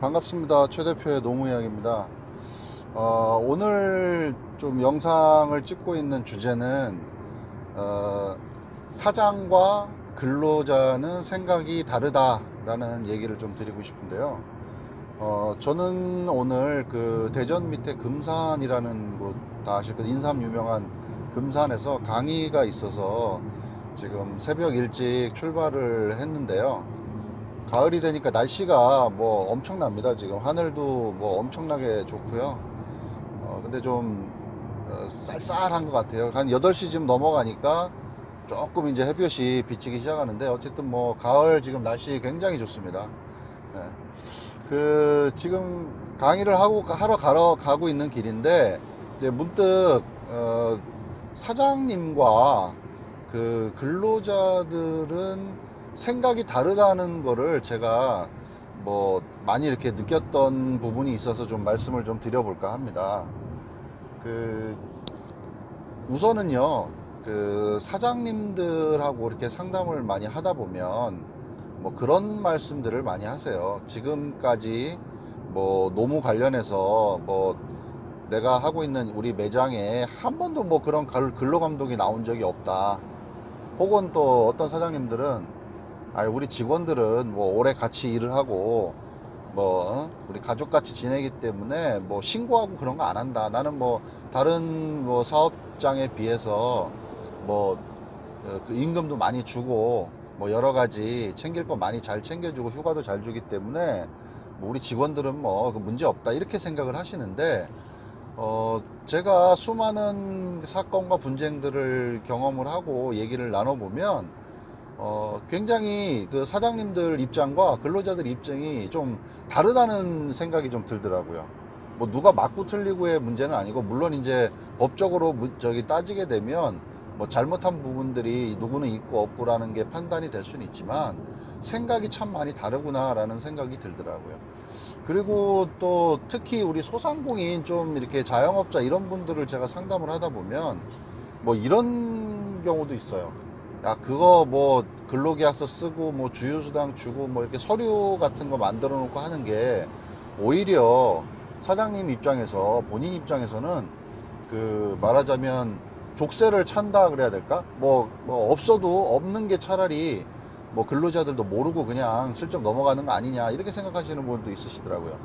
반갑습니다. 최 대표의 노무이야기입니다. 어, 오늘 좀 영상을 찍고 있는 주제는 어, 사장과 근로자는 생각이 다르다라는 얘기를 좀 드리고 싶은데요. 어, 저는 오늘 그 대전 밑에 금산이라는 곳 다 아실 거예요. 인삼 유명한 금산에서 강의가 있어서 지금 새벽 일찍 출발을 했는데요. 가을이 되니까 날씨가 뭐 엄청납니다. 지금 하늘도 뭐 엄청나게 좋고요. 어, 근데 좀 어, 쌀쌀한 것 같아요. 한 8시쯤 넘어가니까 조금 이제 햇볕이 비치기 시작하는데 어쨌든 뭐 가을 지금 날씨 굉장히 좋습니다. 네. 그 지금 강의를 하고 하러 가러 가고 있는 길인데 이제 문득 어, 사장님과 그 근로자들은 생각이 다르다는 거를 제가 뭐 많이 이렇게 느꼈던 부분이 있어서 좀 말씀을 좀 드려볼까 합니다. 그 우선은요, 그 사장님들하고 이렇게 상담을 많이 하다 보면 뭐 그런 말씀들을 많이 하세요. 지금까지 뭐 노무 관련해서 뭐 내가 하고 있는 우리 매장에 한 번도 뭐 그런 갈- 근로 감독이 나온 적이 없다. 혹은 또 어떤 사장님들은 아 우리 직원들은 뭐 오래 같이 일을 하고 뭐 어? 우리 가족 같이 지내기 때문에 뭐 신고하고 그런 거 안 한다. 나는 뭐 다른 뭐 사업장에 비해서 뭐 어, 그 임금도 많이 주고 뭐 여러 가지 챙길 거 많이 잘 챙겨주고 휴가도 잘 주기 때문에 뭐 우리 직원들은 뭐 그 문제 없다 이렇게 생각을 하시는데 어 제가 수많은 사건과 분쟁들을 경험을 하고 얘기를 나눠보면 어, 굉장히 그 사장님들 입장과 근로자들 입장이 좀 다르다는 생각이 좀 들더라고요. 뭐 누가 맞고 틀리고의 문제는 아니고 물론 이제 법적으로 문- 저기 따지게 되면 뭐 잘못한 부분들이 누구는 있고 없고라는 게 판단이 될 수는 있지만 생각이 참 많이 다르구나라는 생각이 들더라고요. 그리고 또 특히 우리 소상공인 좀 이렇게 자영업자 이런 분들을 제가 상담을 하다 보면 뭐 이런 경우도 있어요. 야 그거 뭐 근로계약서 쓰고 뭐 주휴수당 주고 뭐 이렇게 서류 같은 거 만들어 놓고 하는 게 오히려 사장님 입장에서 본인 입장에서는 그 말하자면 족쇄를 찬다 그래야 될까? 뭐, 뭐 없어도 없는 게 차라리 뭐 근로자들도 모르고 그냥 슬쩍 넘어가는 거 아니냐 이렇게 생각하시는 분도 있으시더라고요.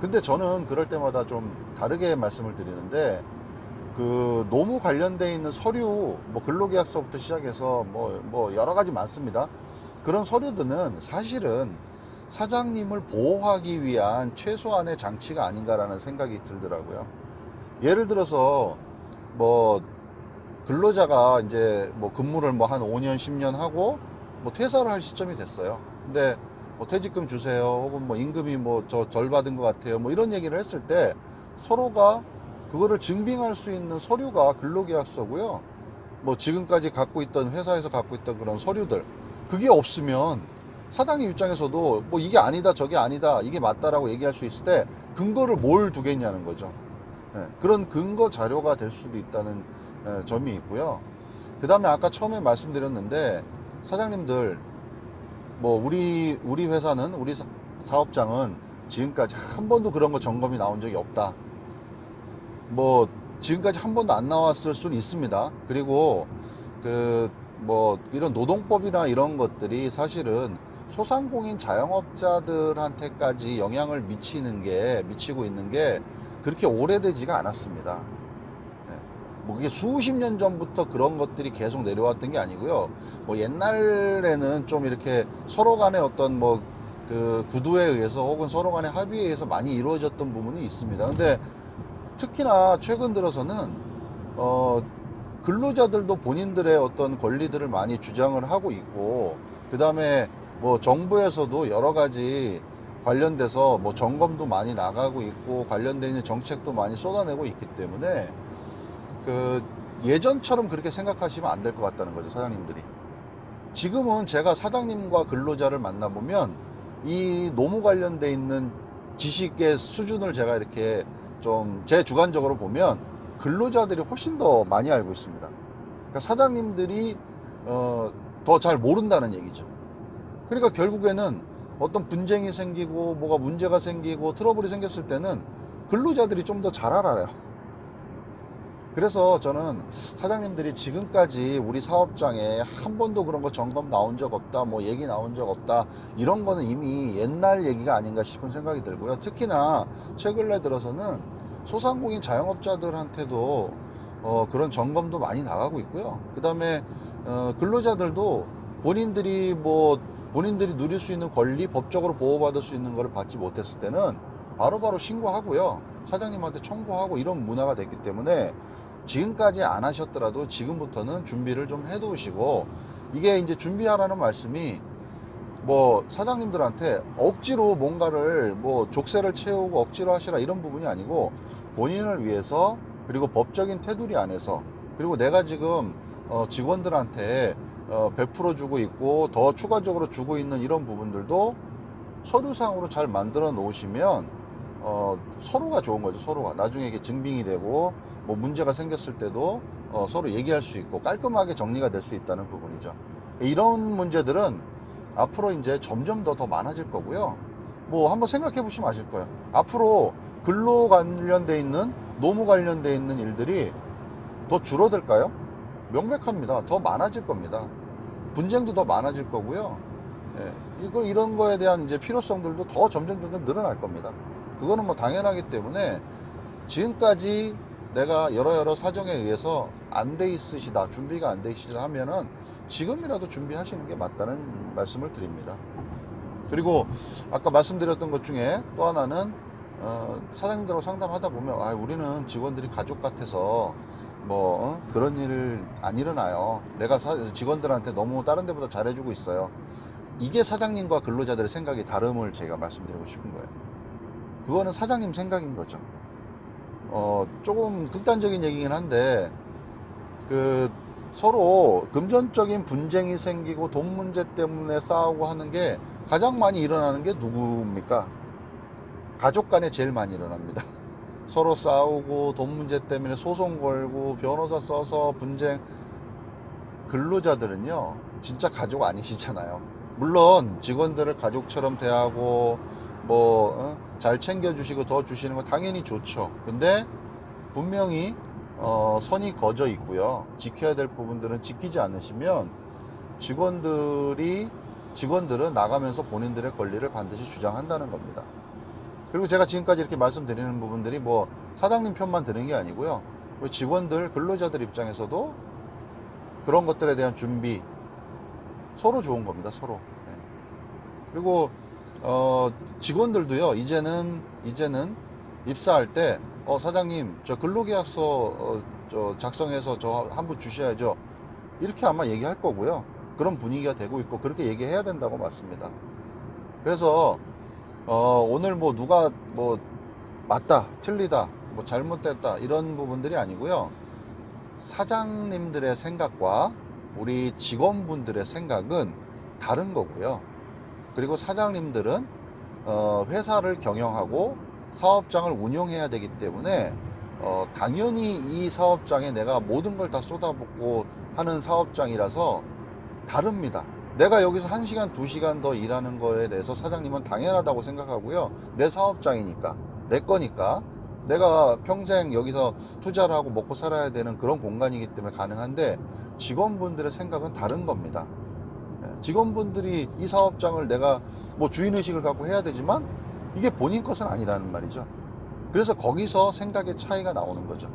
근데 저는 그럴 때마다 좀 다르게 말씀을 드리는데 그 노무 관련돼 있는 서류 뭐 근로계약서부터 시작해서 뭐, 뭐 여러 가지 많습니다. 그런 서류들은 사실은 사장님을 보호하기 위한 최소한의 장치가 아닌가라는 생각이 들더라고요. 예를 들어서 뭐 근로자가 이제 뭐 근무를 뭐 한 5년 10년 하고 뭐 퇴사를 할 시점이 됐어요. 근데 뭐 퇴직금 주세요. 혹은 뭐 임금이 뭐저덜 받은 것 같아요. 뭐 이런 얘기를 했을 때 서로가 그거를 증빙할 수 있는 서류가 근로계약서고요. 뭐 지금까지 갖고 있던 회사에서 갖고 있던 그런 서류들 그게 없으면 사장님 입장에서도 뭐 이게 아니다 저게 아니다 이게 맞다라고 얘기할 수 있을 때 근거를 뭘 두겠냐는 거죠. 예, 그런 근거 자료가 될 수도 있다는 예, 점이 있고요. 그 다음에 아까 처음에 말씀드렸는데 사장님들 뭐 우리 우리 회사는 우리 사- 사업장은 지금까지 한 번도 그런 거 점검이 나온 적이 없다. 뭐 지금까지 한 번도 안 나왔을 수는 있습니다. 그리고 그 뭐 이런 노동법이나 이런 것들이 사실은 소상공인 자영업자들한테까지 영향을 미치는 게 미치고 있는 게 그렇게 오래되지가 않았습니다. 네. 뭐 그게 수십 년 전부터 그런 것들이 계속 내려왔던 게 아니고요. 뭐 옛날에는 좀 이렇게 서로 간의 어떤 뭐 그 구두에 의해서 혹은 서로 간의 합의에 의해서 많이 이루어졌던 부분이 있습니다. 근데 특히나 최근 들어서는 어 근로자들도 본인들의 어떤 권리들을 많이 주장을 하고 있고 그 다음에 뭐 정부에서도 여러 가지 관련돼서 뭐 점검도 많이 나가고 있고 관련돼 있는 정책도 많이 쏟아내고 있기 때문에 그 예전처럼 그렇게 생각하시면 안 될 것 같다는 거죠 사장님들이. 지금은 제가 사장님과 근로자를 만나보면 이 노무 관련돼 있는 지식의 수준을 제가 이렇게 좀 제 주관적으로 보면 근로자들이 훨씬 더 많이 알고 있습니다. 그러니까 사장님들이 어, 더 잘 모른다는 얘기죠. 그러니까 결국에는 어떤 분쟁이 생기고 뭐가 문제가 생기고 트러블이 생겼을 때는 근로자들이 좀 더 잘 알아요. 그래서 저는 사장님들이 지금까지 우리 사업장에 한 번도 그런 거 점검 나온 적 없다, 뭐 얘기 나온 적 없다, 이런 거는 이미 옛날 얘기가 아닌가 싶은 생각이 들고요. 특히나 최근에 들어서는 소상공인 자영업자들한테도 어, 그런 점검도 많이 나가고 있고요. 그 다음에 어, 근로자들도 본인들이 뭐 본인들이 누릴 수 있는 권리, 법적으로 보호받을 수 있는 거를 받지 못했을 때는 바로바로 신고하고요. 사장님한테 청구하고 이런 문화가 됐기 때문에 지금까지 안 하셨더라도 지금부터는 준비를 좀 해두시고 이게 이제 준비하라는 말씀이 뭐 사장님들한테 억지로 뭔가를 뭐 족쇄를 채우고 억지로 하시라 이런 부분이 아니고 본인을 위해서 그리고 법적인 테두리 안에서 그리고 내가 지금 어 직원들한테 어 베풀어 주고 있고 더 추가적으로 주고 있는 이런 부분들도 서류상으로 잘 만들어 놓으시면 어, 서로가 좋은 거죠, 서로가. 나중에 이게 증빙이 되고, 뭐 문제가 생겼을 때도 어, 서로 얘기할 수 있고, 깔끔하게 정리가 될 수 있다는 부분이죠. 이런 문제들은 앞으로 이제 점점 더 더 많아질 거고요. 뭐 한번 생각해 보시면 아실 거예요. 앞으로 근로 관련돼 있는, 노무 관련돼 있는 일들이 더 줄어들까요? 명백합니다. 더 많아질 겁니다. 분쟁도 더 많아질 거고요. 예, 이거 이런 거에 대한 이제 필요성들도 더 점점 점점 늘어날 겁니다. 그거는 뭐 당연하기 때문에 지금까지 내가 여러 여러 사정에 의해서 안 돼 있으시다 준비가 안 돼 있으시다 하면은 지금이라도 준비하시는 게 맞다는 말씀을 드립니다. 그리고 아까 말씀드렸던 것 중에 또 하나는 어, 사장님들하고 상담하다 보면 아, 우리는 직원들이 가족 같아서 뭐 어? 그런 일 안 일어나요. 내가 사- 직원들한테 너무 다른 데보다 잘해주고 있어요. 이게 사장님과 근로자들의 생각이 다름을 제가 말씀드리고 싶은 거예요. 그거는 사장님 생각인 거죠. 어, 조금 극단적인 얘기긴 한데, 그, 서로 금전적인 분쟁이 생기고 돈 문제 때문에 싸우고 하는 게 가장 많이 일어나는 게 누구입니까? 가족 간에 제일 많이 일어납니다. 서로 싸우고 돈 문제 때문에 소송 걸고 변호사 써서 분쟁. 근로자들은요, 진짜 가족 아니시잖아요. 물론 직원들을 가족처럼 대하고 뭐 어? 잘 챙겨주시고 더 주시는 거 당연히 좋죠. 근데 분명히 어, 선이 거져 있고요. 지켜야 될 부분들은 지키지 않으시면 직원들이 직원들은 나가면서 본인들의 권리를 반드시 주장한다는 겁니다. 그리고 제가 지금까지 이렇게 말씀드리는 부분들이 뭐 사장님 편만 드는 게 아니고요. 우리 직원들, 근로자들 입장에서도 그런 것들에 대한 준비 서로 좋은 겁니다. 서로. 네. 그리고 어, 직원들도요, 이제는, 이제는 입사할 때, 어, 사장님, 저 근로계약서, 어, 저 작성해서 저 한 부 주셔야죠. 이렇게 아마 얘기할 거고요. 그런 분위기가 되고 있고, 그렇게 얘기해야 된다고 맞습니다. 그래서, 어, 오늘 뭐 누가 뭐, 맞다, 틀리다, 뭐 잘못됐다, 이런 부분들이 아니고요. 사장님들의 생각과 우리 직원분들의 생각은 다른 거고요. 그리고 사장님들은 어, 회사를 경영하고 사업장을 운영해야 되기 때문에 어, 당연히 이 사업장에 내가 모든 걸 다 쏟아붓고 하는 사업장이라서 다릅니다. 내가 여기서 1시간, 2시간 더 일하는 거에 대해서 사장님은 당연하다고 생각하고요. 내 사업장이니까, 내 거니까, 내가 평생 여기서 투자를 하고 먹고 살아야 되는 그런 공간이기 때문에 가능한데 직원분들의 생각은 다른 겁니다. 예, 직원분들이 이 사업장을 내가 뭐 주인의식을 갖고 해야 되지만 이게 본인 것은 아니라는 말이죠. 그래서 거기서 생각의 차이가 나오는 거죠.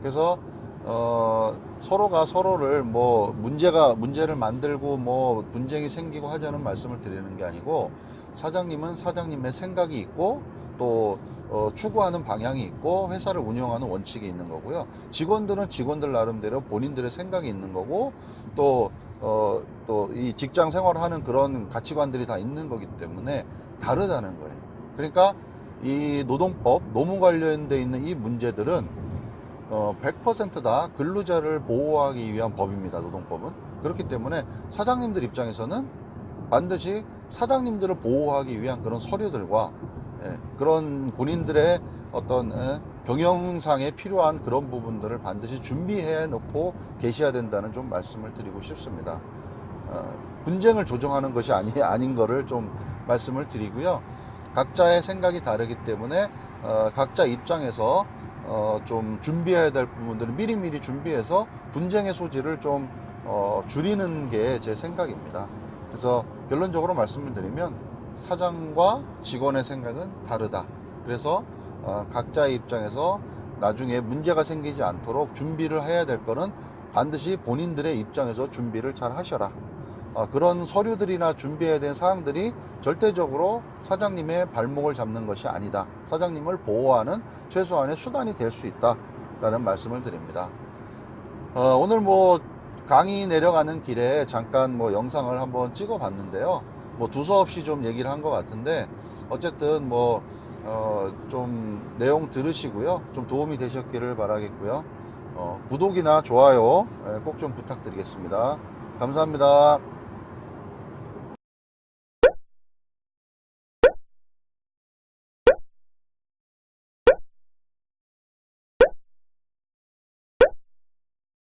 그래서 어, 서로가 서로를 뭐 문제가 문제를 만들고 뭐 분쟁이 생기고 하자는 말씀을 드리는 게 아니고 사장님은 사장님의 생각이 있고 또 어, 추구하는 방향이 있고 회사를 운영하는 원칙이 있는 거고요. 직원들은 직원들 나름대로 본인들의 생각이 있는 거고 또 어, 또 이 직장 생활을 하는 그런 가치관들이 다 있는 거기 때문에 다르다는 거예요. 그러니까 이 노동법, 노무 관련돼 있는 이 문제들은 어, 100%다 근로자를 보호하기 위한 법입니다. 노동법은. 그렇기 때문에 사장님들 입장에서는 반드시 사장님들을 보호하기 위한 그런 서류들과 예, 그런 본인들의 어떤 예, 경영상에 필요한 그런 부분들을 반드시 준비해 놓고 계셔야 된다는 좀 말씀을 드리고 싶습니다. 어, 분쟁을 조정하는 것이 아니, 아닌 거를 좀 말씀을 드리고요. 각자의 생각이 다르기 때문에 어, 각자 입장에서 어, 좀 준비해야 될 부분들은 미리미리 준비해서 분쟁의 소지를 좀 어, 줄이는 게 제 생각입니다. 그래서 결론적으로 말씀을 드리면 사장과 직원의 생각은 다르다. 그래서 어, 각자의 입장에서 나중에 문제가 생기지 않도록 준비를 해야 될 거는 반드시 본인들의 입장에서 준비를 잘 하셔라. 어, 그런 서류들이나 준비해야 되는 사항들이 절대적으로 사장님의 발목을 잡는 것이 아니다. 사장님을 보호하는 최소한의 수단이 될 수 있다. 라는 말씀을 드립니다. 어, 오늘 뭐 강의 내려가는 길에 잠깐 뭐 영상을 한번 찍어 봤는데요. 뭐 두서없이 좀 얘기를 한 것 같은데 어쨌든 뭐 어, 좀 내용 들으시고요. 좀 도움이 되셨기를 바라겠고요. 어, 구독이나 좋아요 꼭 좀 부탁드리겠습니다. 감사합니다.